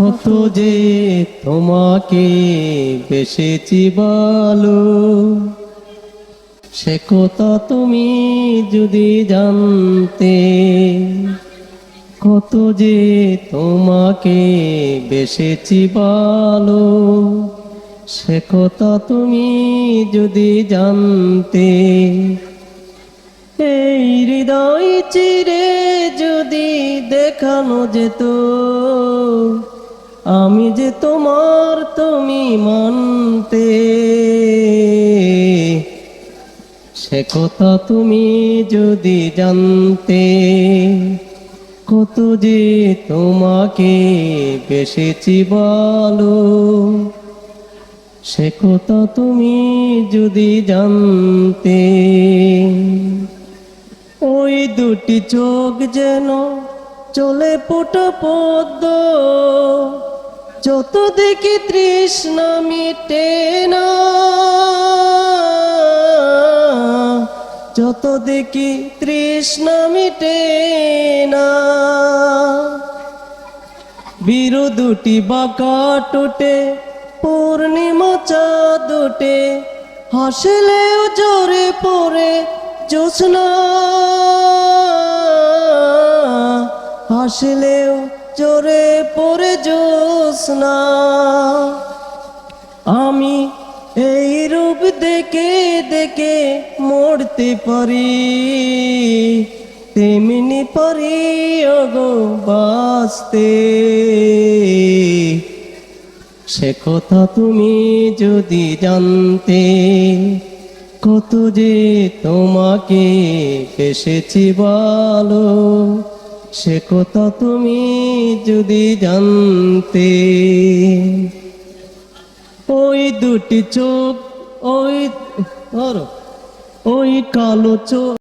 কত যে তোমাকে বেসেছি বলো। সে কথা তুমি যদি জানতে, কত যে তোমাকে বেসেছি বলো। সে কথা তুমি যদি জানতে, এই হৃদয় চিরে যদি দেখানো যেত আমি যে তোমার তুমি মানতে। সে কথা তুমি যদি জানতে, কত যে তোমাকে বেসেছি বলো। সে কথা তুমি যদি জানতে, ওই দুটি চোখ যেন চলে পুট পদ্ম। যত দেখি তৃষ্ণা মিটে না যত দেখি তৃষ্ণা মিটে না। বীর দুটি বাঁকা টুটে পূর্ণিমা চাঁদ উঠে, হাসলেও জোরে পড়ে জোসনা হাসলেও জোরে পড়ে জোসনা আমি এই রূপ দেখে দেখে মরতে পারি। তেমনি পারি অগো বাঁচতে। সে কথা তুমি যদি জানতে, কত যে তোমাকে এসেছি বলো। সে কথা তুমি যদি জানতে ওই দুটি চোখ ওই ওই কালো চোখ